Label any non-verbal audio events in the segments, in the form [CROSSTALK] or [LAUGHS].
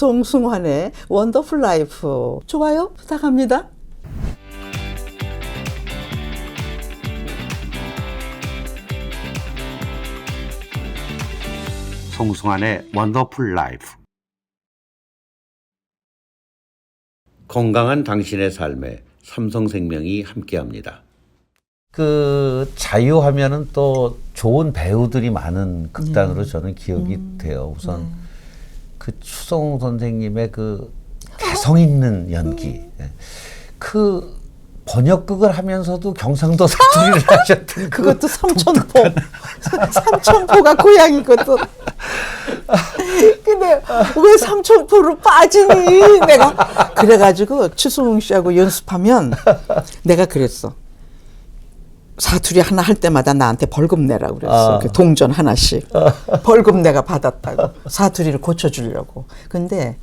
송승환의 원더풀 라이프 좋아요 부탁합니다. 송승환의 원더풀 라이프 건강한 당신의 삶에 삼성생명이 함께합니다. 그 자유하면은 또 좋은 배우들이 많은 극단으로 저는 기억이 돼요. 우선 그 추성 선생님의 그 개성 있는 연기, 예. 그 번역극을 하면서도 경상도 사투리를 [LAUGHS] 하셨던 그 그것도 삼천포. 삼천포가 고향이거든. 근데 왜 삼천포로 빠지니? 내가 그래가지고 추승웅 씨하고 연습하면 내가 그랬어. 사투리 하나 할 때마다 나한테 벌금 내라고 그랬어. 아. 그 동전 하나씩. [LAUGHS] 벌금 내가 받았다고. 사투리를 고쳐주려고. 근데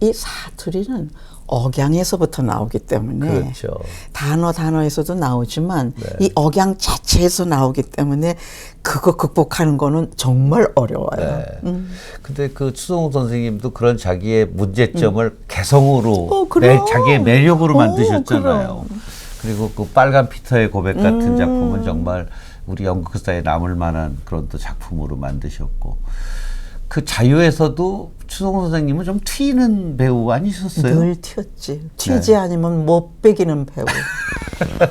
이 사투리는 억양에서부터 나오기 때문에 그렇죠. 단어 단어에서도 나오지만 네. 이 억양 자체에서 나오기 때문에 그거 극복하는 거는 정말 어려워요. 네. 음. 근데 그 추성호 선생님도 그런 자기의 문제점을 개성으로 어. 매, 자기의 매력으로 어, 만드셨잖아요. 그럼. 그리고 그 빨간 피터의 고백 같은 음. 작품은 정말 우리 연극사에 남을 만한 그런 또 작품으로 만드셨고 그 자유에서도 추성호 선생님은 좀 튀는 배우 아니셨어요? 늘 튀었지. 튀지 네. 않으면 못 베기는 배우.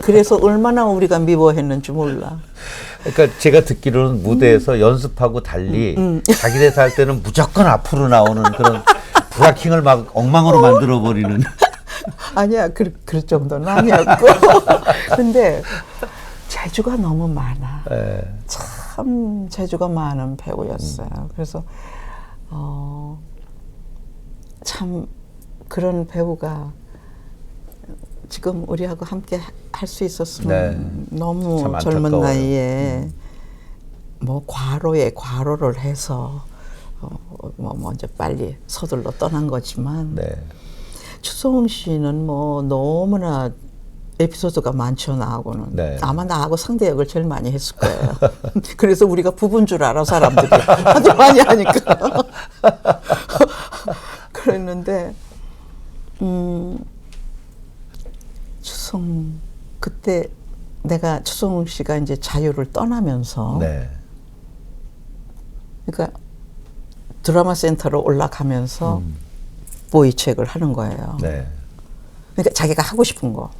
그래서 얼마나 우리가 미워했는지 몰라. 그러니까 제가 듣기로는 음. 무대에서 연습하고 달리 자기 대사 할 때는 무조건 앞으로 나오는 그런 브라킹을 막 엉망으로 만들어 버리는 [LAUGHS] [LAUGHS] 아니야, 그, 그 정도는 아니었고. [LAUGHS] 근데 재주가 너무 많아. 예. 참 재주가 많은 배우였어요. 그래서 어, 참 그런 배우가 지금 우리하고 함께 할 수 있었으면 네. 너무 참 젊은 안타까워요. 음. 나이에 뭐 과로에 과로를 해서 어, 뭐 먼저 빨리 서둘러 떠난 거지만 네. 추성훈 씨는 뭐 너무나 에피소드가 많죠 나하고는 네. 아마 나하고 상대 역을 제일 많이 했을 거예요. [LAUGHS] 그래서 우리가 부부인 줄 알아 사람들이 [LAUGHS] 아주 많이 하니까 [LAUGHS] 그랬는데 음 추성 그때 내가 추성훈 씨가 이제 자유를 떠나면서 네. 그러니까 드라마 센터로 올라가면서 보이책을 하는 거예요. 네. 그러니까 자기가 하고 싶은 거.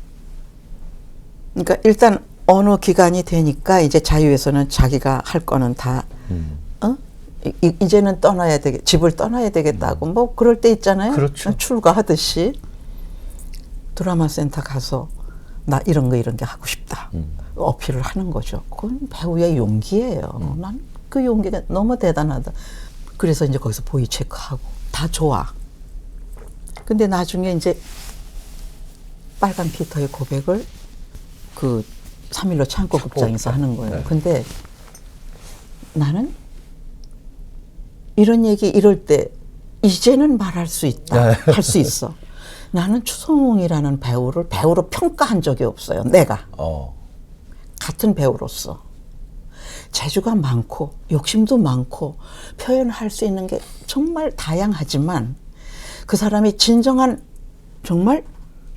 그러니까 일단 어느 기간이 되니까 이제 자유에서는 자기가 할 거는 다 음. 어? 이, 이제는 떠나야 되겠, 집을 떠나야 되겠다고 뭐 그럴 때 있잖아요. 그렇죠. 출가하듯이 드라마 센터 가서 나 이런 거 이런 게 하고 싶다. 음. 어필을 하는 거죠. 그건 배우의 용기예요. 난 그 용기가 너무 대단하다. 그래서 이제 거기서 보이 체크하고 다 좋아. 근데 나중에 이제 빨간 피터의 고백을 그 3일로 창고 극장에서 하는 거예요. 네. 근데 나는 이런 얘기 이럴 때 이제는 말할 수 있다. 네. 할수 있어. 나는 추성웅이라는 배우를 배우로 평가한 적이 없어요. 내가 어. 같은 배우로서 재주가 많고 욕심도 많고 표현할 수 있는 게 정말 다양하지만 그 사람이 진정한 정말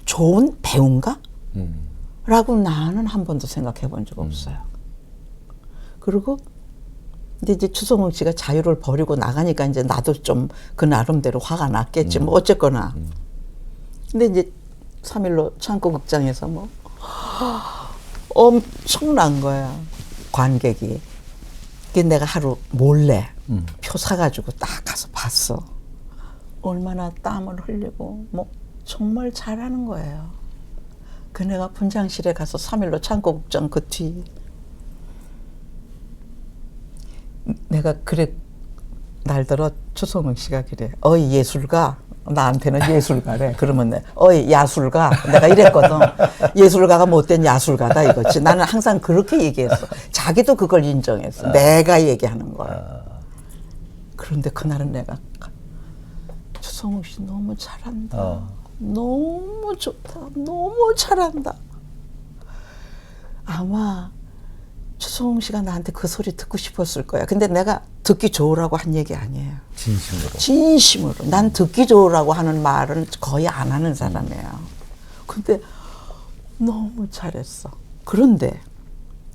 좋은 배우인가? 음. 라고 나는 한 번도 생각해 본 적 없어요. 그리고 근데 이제 추성웅 씨가 자유를 버리고 나가니까 이제 나도 좀 그 나름대로 화가 났겠지. 뭐 어쨌거나. 근데 이제 3일로 창고 극장에서 뭐 [GASPS] 엄청난 거야. 관객이. 그 내가 하루 몰래 표 사가지고 딱 가서 봤어. 얼마나 땀을 흘리고 뭐 정말 잘하는 거예요. 그 내가 분장실에 가서 3일로 창고 극장 그 뒤. 내가 그래 날들어 추성웅 씨가 그래. 어이 예술가 나한테는 예술가래. 그러면 내 어이 야술가 내가 이랬거든. 예술가가 못된 야술가다 이거지. 나는 항상 그렇게 얘기했어. 자기도 그걸 인정했어. 내가 얘기하는 거야. 그런데 그날은 내가 추성웅 씨 너무 잘한다. 어. 너무 좋다. 너무 잘한다. 아마 추성웅 씨가 나한테 그 소리 듣고 싶었을 거야. 근데 내가 듣기 좋으라고 한 얘기 아니에요. 진심으로. 진심으로. 난 듣기 좋으라고 하는 말은 거의 안 하는 사람이에요. 근데 너무 잘했어. 그런데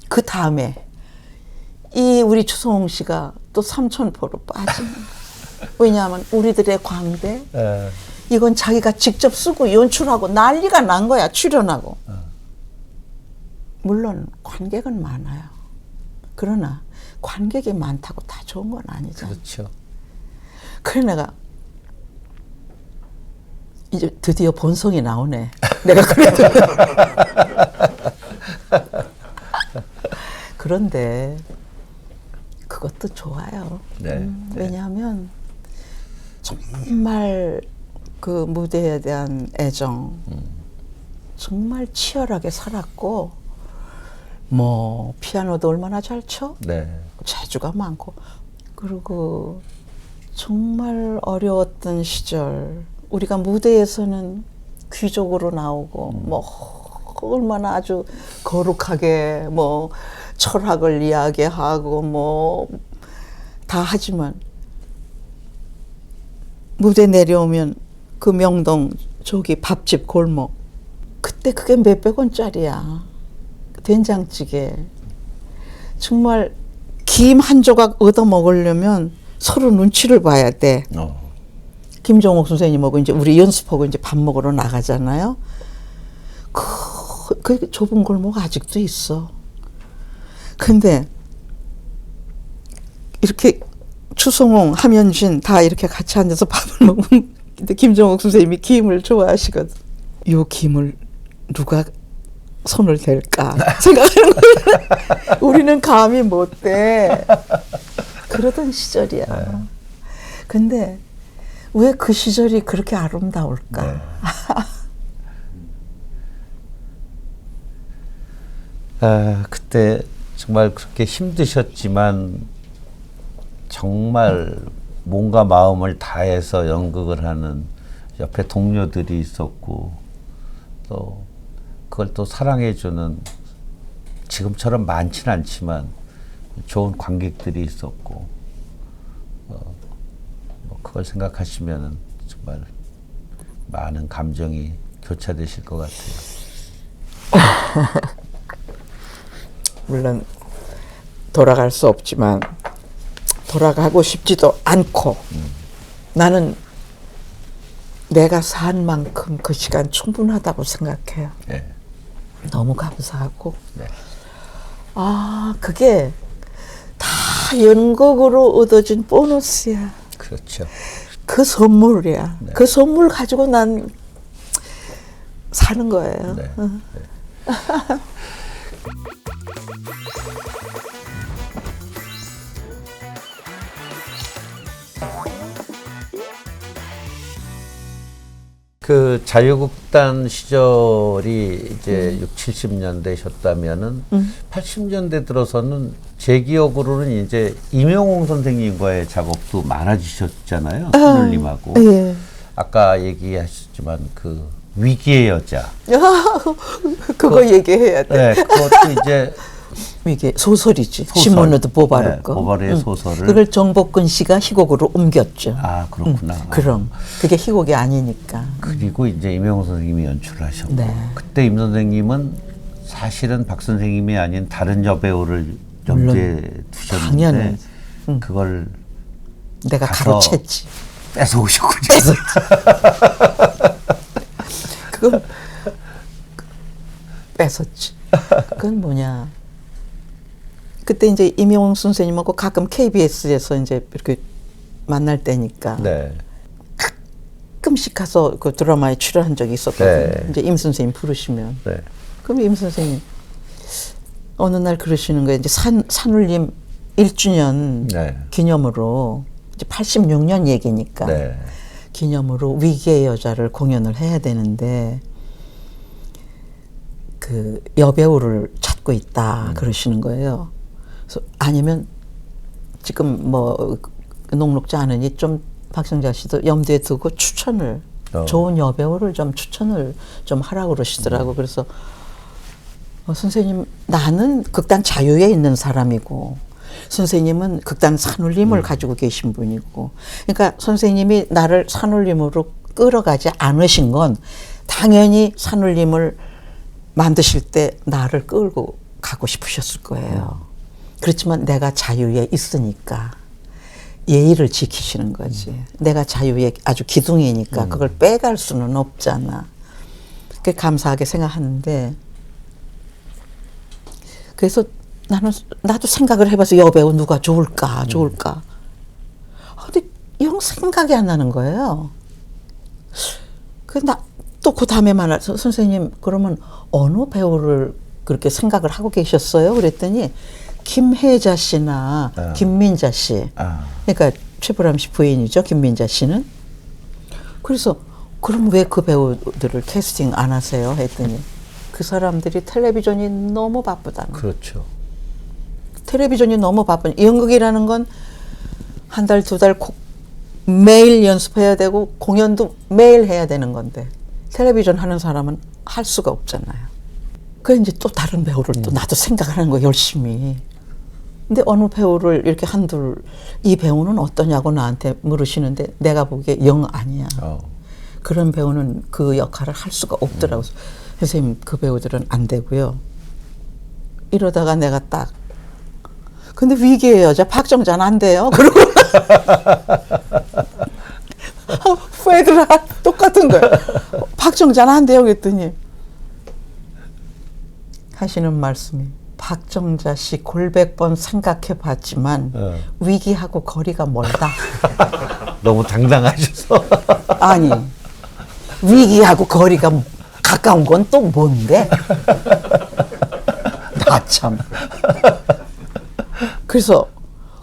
그 다음에 이 우리 추성홍 씨가 또 삼천포로 빠지는. 왜냐하면 우리들의 광대. 예. 이건 자기가 직접 쓰고 연출하고 난리가 난 거야 출연하고. 물론 관객은 많아요. 그러나 관객이 많다고 다 좋은 건 아니잖아. 그렇죠. 그래 내가 이제 드디어 본성이 나오네. 내가 그래도. [LAUGHS] 그런데 그것도 좋아요. 네, 음, 네. 왜냐하면 정말 그 무대에 대한 애정 정말 치열하게 살았고 뭐 피아노도 얼마나 잘 쳐? 네. 재주가 많고 그리고 정말 어려웠던 시절 우리가 무대에서는 귀족으로 나오고 뭐 얼마나 아주 거룩하게 뭐 철학을 이야기하고 뭐 다 하지만 무대 내려오면 그 명동 저기 밥집 골목 그때 그게 몇백 원짜리야 된장찌개 정말 김 한 조각 얻어 먹으려면 서로 눈치를 봐야 돼. 어. 김종옥 선생님하고 이제 우리 연습하고 이제 밥 먹으러 나가잖아요. 그, 그 좁은 골목 아직도 있어. 근데 이렇게 추성홍, 함현진 다 이렇게 같이 앉아서 밥을 [LAUGHS] 먹으면 근데 김종옥 선생님이 김을 좋아하시거든. 요 김을 누가 손을 댈까 [LAUGHS] 생각하는 거야. 우리는 감히 못 대. 그러던 시절이야. 근데 왜 그 시절이 그렇게 아름다울까? [LAUGHS] 아, 그때 정말 그렇게 힘드셨지만 정말 몸과 마음을 다해서 연극을 하는 옆에 동료들이 있었고 또 그걸 또 사랑해주는 지금처럼 많지는 않지만 좋은 관객들이 있었고 어, 뭐 그걸 생각하시면은 정말 많은 감정이 교차되실 것 같아요. [LAUGHS] 물론 돌아갈 수 없지만 돌아가고 싶지도 않고 나는 내가 산 만큼 그 시간 충분하다고 생각해요. 예. 너무 감사하고 네. 아 그게 다 연극으로 얻어진 보너스야. 그렇죠. 그 선물이야. 그 선물 가지고 난 사는 거예요. 네. 어. [LAUGHS] 그 자유극단 시절이 이제 6, 70년대셨다면은 80년대 들어서는 제 기억으로는 이제 임영웅 선생님과의 작업도 많아지셨잖아요. 하늘님하고. 예. 아까 얘기하셨지만 그 위기의 여자. [LAUGHS] 그거 얘기해야 돼. 네, 그것도 이제 [LAUGHS] 이게 소설이지. 소설. 시모네드 보바르 네, 거. 보바르의 소설을. 그걸 정복근 씨가 희곡으로 옮겼죠. 아 그렇구나. 그럼 그게 희곡이 아니니까. 그리고 이제 임영웅 선생님이 연출을 하셨고 네. 그때 임 선생님은 사실은 박 선생님이 아닌 다른 여배우를 염두에 두셨는데 당연히. 그걸 내가 가서 가로챘지. 뺏어오셨군요. [LAUGHS] 그건 뺏었지. 그건 뭐냐. 그때 이제 임영웅 선생님하고 가끔 KBS에서 이제 이렇게 만날 때니까 네. 가끔씩 가서 그 드라마에 출연한 적이 있었거든요. 네. 이제 임 선생님 부르시면. 네. 그럼 임 선생님 어느 날 그러시는 거예요. 이제 산 산울림 1주년 네. 기념으로 이제 86년 얘기니까 네. 기념으로 위기의 여자를 공연을 해야 되는데 그 여배우를 찾고 있다 그러시는 거예요. 아니면 지금 뭐 녹록지 않으니 좀 박성자 씨도 염두에 두고 추천을 어. 좋은 여배우를 좀 추천을 좀 하라고 그러시더라고. 그래서 어, 선생님 나는 극단 자유에 있는 사람이고 선생님은 극단 산울림을 가지고 계신 분이고, 그러니까 선생님이 나를 산울림으로 끌어가지 않으신 건 당연히 산울림을 만드실 때 나를 끌고 가고 싶으셨을 거예요. 그렇지만 내가 자유에 있으니까 예의를 지키시는 거지. 내가 자유의 아주 기둥이니까 그걸 빼갈 수는 없잖아. 그 감사하게 생각하는데 그래서 나는 나도 생각을 해봐서 여배우 누가 좋을까 좋을까. 아, 근데 영 생각이 안 나는 거예요. 그나또 그 다음에 말해서 선생님 그러면 어느 배우를 그렇게 생각을 하고 계셨어요? 그랬더니 김혜자 씨나 아. 김민자 씨. 아. 그러니까 최불암 씨 부인이죠 김민자 씨는. 그래서 그럼 왜 그 배우들을 캐스팅 안 하세요? 했더니 그 사람들이 텔레비전이 너무 바쁘다는. 그렇죠. 텔레비전이 너무 바쁜 연극이라는 건 한 달 두달 매일 연습해야 되고 공연도 매일 해야 되는 건데 텔레비전 하는 사람은 할 수가 없잖아요. 그 이제 또 다른 배우를 또 나도 생각을 하는 거 열심히. 근데 어느 배우를 이렇게 한둘 이 배우는 어떠냐고 나한테 물으시는데 내가 보기에 영 아니야. 어. 그런 배우는 그 역할을 할 수가 없더라고. 선생님 그 배우들은 안 되고요. 이러다가 내가 딱 근데 위기의 여자 박정자는 안 돼요. 그러고 [LAUGHS] 페드라 똑같은 거예요. 박정자는 안 돼요. 그랬더니 하시는 말씀이 박정자 씨 골백 번 생각해 봤지만 어. 위기하고 거리가 멀다. [LAUGHS] 너무 당당하셔서. [LAUGHS] 아니 위기하고 거리가 가까운 건 또 뭔데? 나 [LAUGHS] 참. 그래서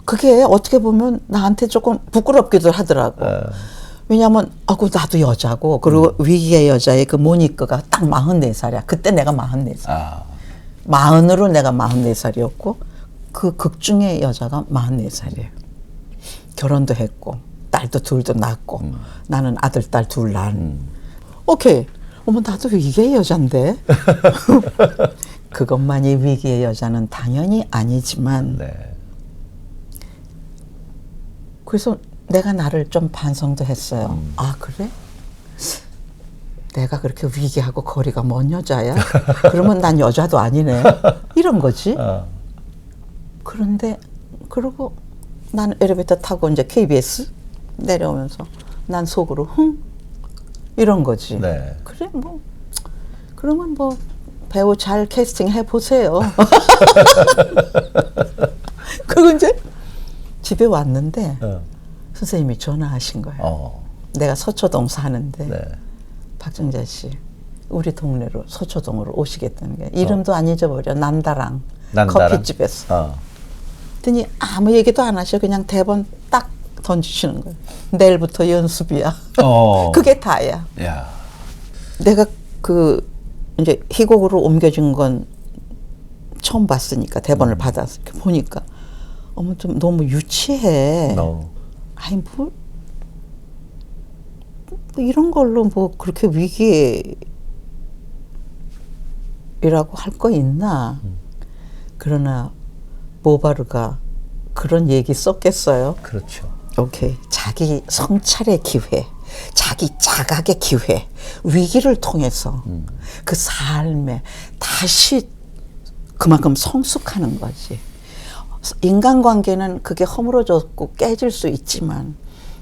그게 어떻게 보면 나한테 조금 부끄럽기도 하더라고. 왜냐면 아고 나도 여자고 그리고 위기의 여자의 그 모니커가 딱 44살이야. 그때 내가 44살. 아. 마흔으로 내가 44살이었고 그 극 중의 여자가 44살이에요. 결혼도 했고 딸도 둘도 낳고 나는 아들 딸 둘 낳은. 오케이. 어머 나도 위기의 여잔데. [LAUGHS] 그것만이 위기의 여자는 당연히 아니지만 네. 그래서 내가 나를 좀 반성도 했어요. 아 그래? 내가 그렇게 위기하고 거리가 먼 여자야? 그러면 난 여자도 아니네. 이런 거지. 어. 그런데 그러고 난 엘리베이터 타고 이제 KBS 내려오면서 난 속으로 흥 이런 거지. 네. 그래 뭐 그러면 뭐 배우 잘 캐스팅 해 보세요. [LAUGHS] 그리고 이제 집에 왔는데 어. 선생님이 전화하신 거예요. 어. 내가 서초동 사는데 네. 박정자 씨 우리 동네로 서초동으로 오시겠다는 게 이름도 안 잊어버려 난다랑 난다랑? 커피집에서 어. 그랬더니 아무 얘기도 안 하셔 그냥 대본 딱 던지시는 거예요 내일부터 연습이야 어. [LAUGHS] 그게 다야 야. 내가 그 이제 희곡으로 옮겨진 건 처음 봤으니까 대본을 받아서 이렇게 보니까 어머 좀 너무 유치해 너. 아니 뭐, 뭐 이런 걸로 뭐 그렇게 위기라고 할 거 있나? 그러나 모바르가 그런 얘기 썼겠어요. 그렇죠. 오케이 자기 성찰의 기회, 자기 자각의 기회, 위기를 통해서 그 삶에 다시 그만큼 성숙하는 거지. 인간관계는 그게 허물어졌고 깨질 수 있지만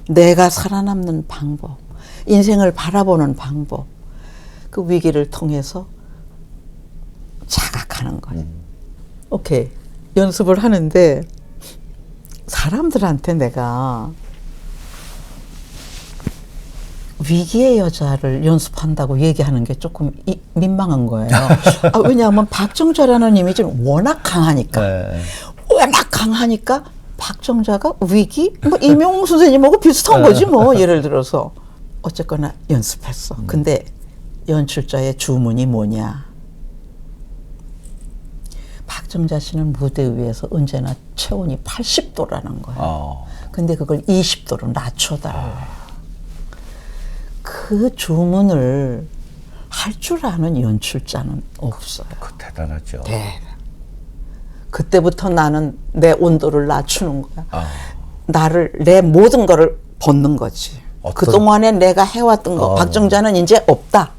내가 살아남는 방법, 인생을 바라보는 방법, 그 위기를 통해서 자각하는 거지. 오케이. 연습을 하는데 사람들한테 내가 위기의 여자를 연습한다고 얘기하는 게 조금 이- 민망한 거예요. [LAUGHS] 아, 왜냐하면 박정자라는 이미지는 워낙 강하니까. 네. 워낙 강하니까 박정자가 위기? 뭐 이명웅 선생님하고 비슷한 거지 뭐 예를 들어서 어쨌거나 연습했어. 근데 연출자의 주문이 뭐냐? 박정자 씨는 무대 위에서 언제나 체온이 80도라는 거야. 어. 근데 그걸 20도로 낮춰달라. 그 주문을 할 줄 아는 연출자는 없어요. 그 대단하죠. 네. 그때부터 나는 내 온도를 낮추는 거야. 아. 나를 내 모든 거를 벗는 거지. 어떤- 그 동안에 내가 해왔던 거 어. 박정자는 이제 없다.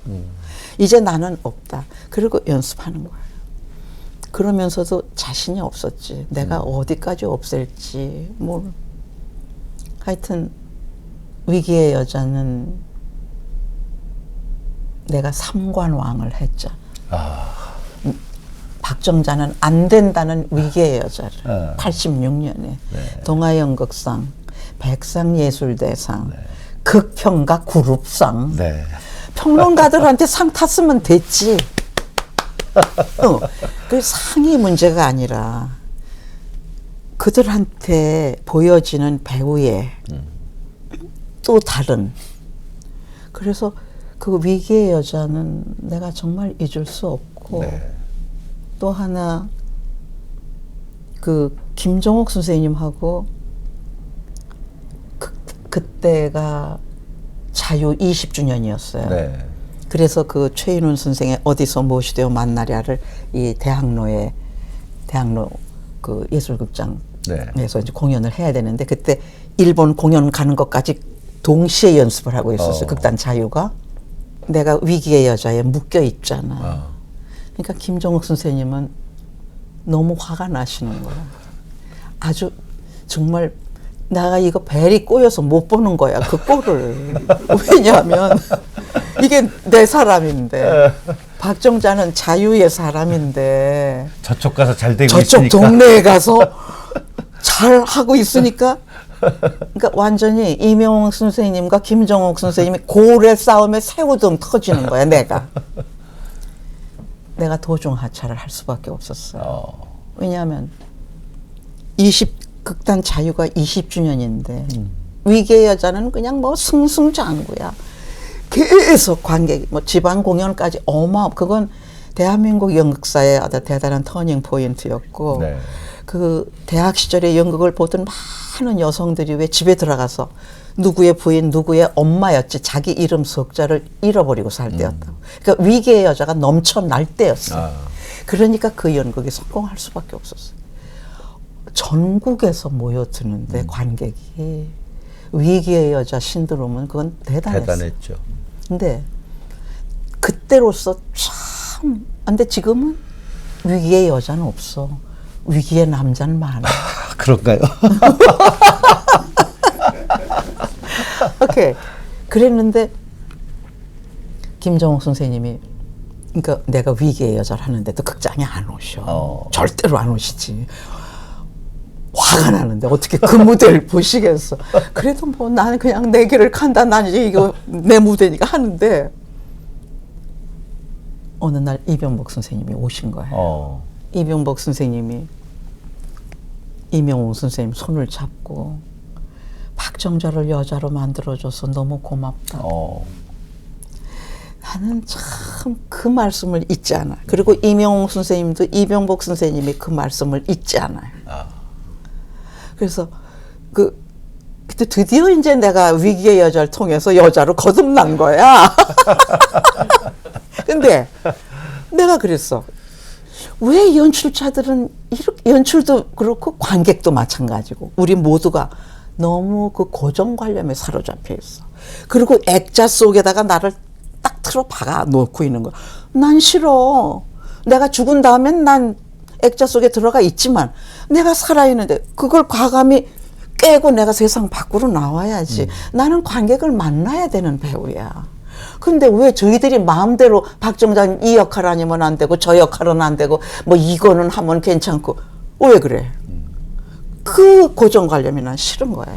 이제 나는 없다. 그리고 연습하는 거야. 그러면서도 자신이 없었지. 내가 어디까지 없앨지 뭘. 하여튼 위기의 여자는 내가 삼관왕을 했잖아. 음, 박정자는 안 된다는 위기의 여자를 어. 86년에 동아연극상, 백상예술대상, 극평가 그룹상 네. 평론가들한테 상 탔으면 됐지. [LAUGHS] 어, 그 상이 문제가 아니라 그들한테 보여지는 배우의 또 다른. 그래서 그 위기의 여자는 내가 정말 잊을 수 없고 네. 또 하나 그 김정옥 선생님하고 그, 그때가 자유 20주년이었어요. 네. 그래서 그 최인훈 선생의 어디서 무엇이되어 만나랴를 이 대학로에 대학로 그 예술극장에서 네. 이제 공연을 해야 되는데 그때 일본 공연 가는 것까지 동시에 연습을 하고 있었어요. 어. 극단 자유가 내가 위기의 여자에 묶여 있잖아. 아. 그러니까 김정욱 선생님은 너무 화가 나시는 거야. 아주 정말 내가 이거 벨이 꼬여서 못 보는 거야. 그 꼴을. [LAUGHS] 왜냐하면 이게 내 사람인데 박정자는 자유의 사람인데 저쪽 가서 잘 되고 저쪽 있으니까. 동네에 가서 잘 하고 있으니까 그러니까 완전히 이명웅 선생님과 김정옥 선생님이 고래 싸움에 새우등 터지는 거야 내가 내가 도중 하차를 할 수밖에 없었어요 어. 왜냐하면 20 극단 자유가 20주년인데 위기의 여자는 그냥 뭐 승승장구야. 계속 관객 뭐 지방 공연까지 어마 그건 대한민국 연극사의 아주 대단한 터닝 포인트였고 네. 그 대학 시절에 연극을 보던 많은 여성들이 왜 집에 들어가서 누구의 부인 누구의 엄마였지 자기 이름 석자를 잃어버리고 살 때였다고. 그러니까 위기의 여자가 넘쳐날 때였어 아. 그러니까 그 연극이 성공할 수밖에 없었어 전국에서 모여드는데 관객이. 위기의 여자 신드롬은 그건 대단했어 대단했죠. 근데 그때로서 참 근데 지금은 위기의 여자는 없어. 위기의 남자는 많아 아, [LAUGHS] 그런가요? [LAUGHS] 오케이. 그랬는데 김정욱 선생님이 그러니까 내가 위기의 여자를 하는데도 극장에 안 오셔. 어. 절대로 안 오시지 화가 나는데 어떻게 그 무대를 보시겠어 그래도 뭐 나는 그냥 내 길을 간다 난 이제 이거 내 무대니까 하는데 어느 날 이병복 선생님이 오신 거예요 어. 이병복 선생님이 이명웅 선생님 손을 잡고 박정자를 여자로 만들어줘서 너무 고맙다. 어. 나는 참 그 말씀을 잊지 않아. 그리고 이명웅 선생님도 이병복 선생님이 그 말씀을 잊지 않아요. 아. 그래서 그 그때 드디어 이제 내가 위기의 여자를 통해서 여자로 거듭난 거야. [LAUGHS] 근데 내가 그랬어. 왜 연출자들은 이렇게 연출도 그렇고 관객도 마찬가지고 우리 모두가 너무 그 고정관념에 사로잡혀 있어. 그리고 액자 속에다가 나를 딱 틀어 박아 놓고 있는 거야. 난 싫어. 내가 죽은 다음엔 난 액자 속에 들어가 있지만 내가 살아있는데 그걸 과감히 깨고 내가 세상 밖으로 나와야지. 나는 관객을 만나야 되는 배우야. 근데 왜 저희들이 마음대로 박정자는 이 역할 아니면 안 되고 저 역할은 안 되고 뭐 이거는 하면 괜찮고 왜 그래? 그 고정관념이 난 싫은 거야.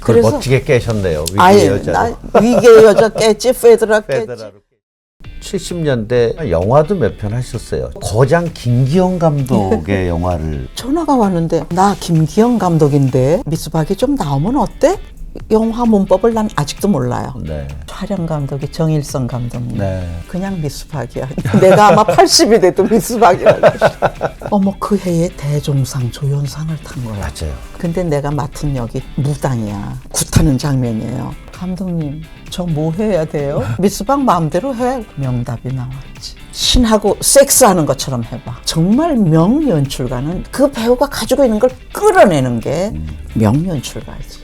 그걸 그래서- 멋지게 깨셨네요. 위기의. 나 위기의 여자 깼지 [LAUGHS] 페드라 깼지. 70년대 영화도 몇 편 하셨어요. 거장 김기영 감독의 [LAUGHS] 영화를 전화가 왔는데 나 김기영 감독인데 미스박이 좀 나오면 어때? 영화 문법을 난 아직도 몰라요. 네. 촬영 감독이 정일성 감독님. 네. 그냥 미스박이야. [LAUGHS] 내가 아마 80이 돼도 미스박이라고. [LAUGHS] 어머 그 해에 대종상 조연상을 탄 거야. 맞아요. 근데 내가 맡은 역이 무당이야. 굿하는 장면이에요. 감독님, 저 뭐 해야 돼요? [LAUGHS] 미스박 마음대로 해. 명답이 나왔지. 신하고 섹스하는 것처럼 해봐. 정말 명연출가는 그 배우가 가지고 있는 걸 끌어내는 게 명연출가지.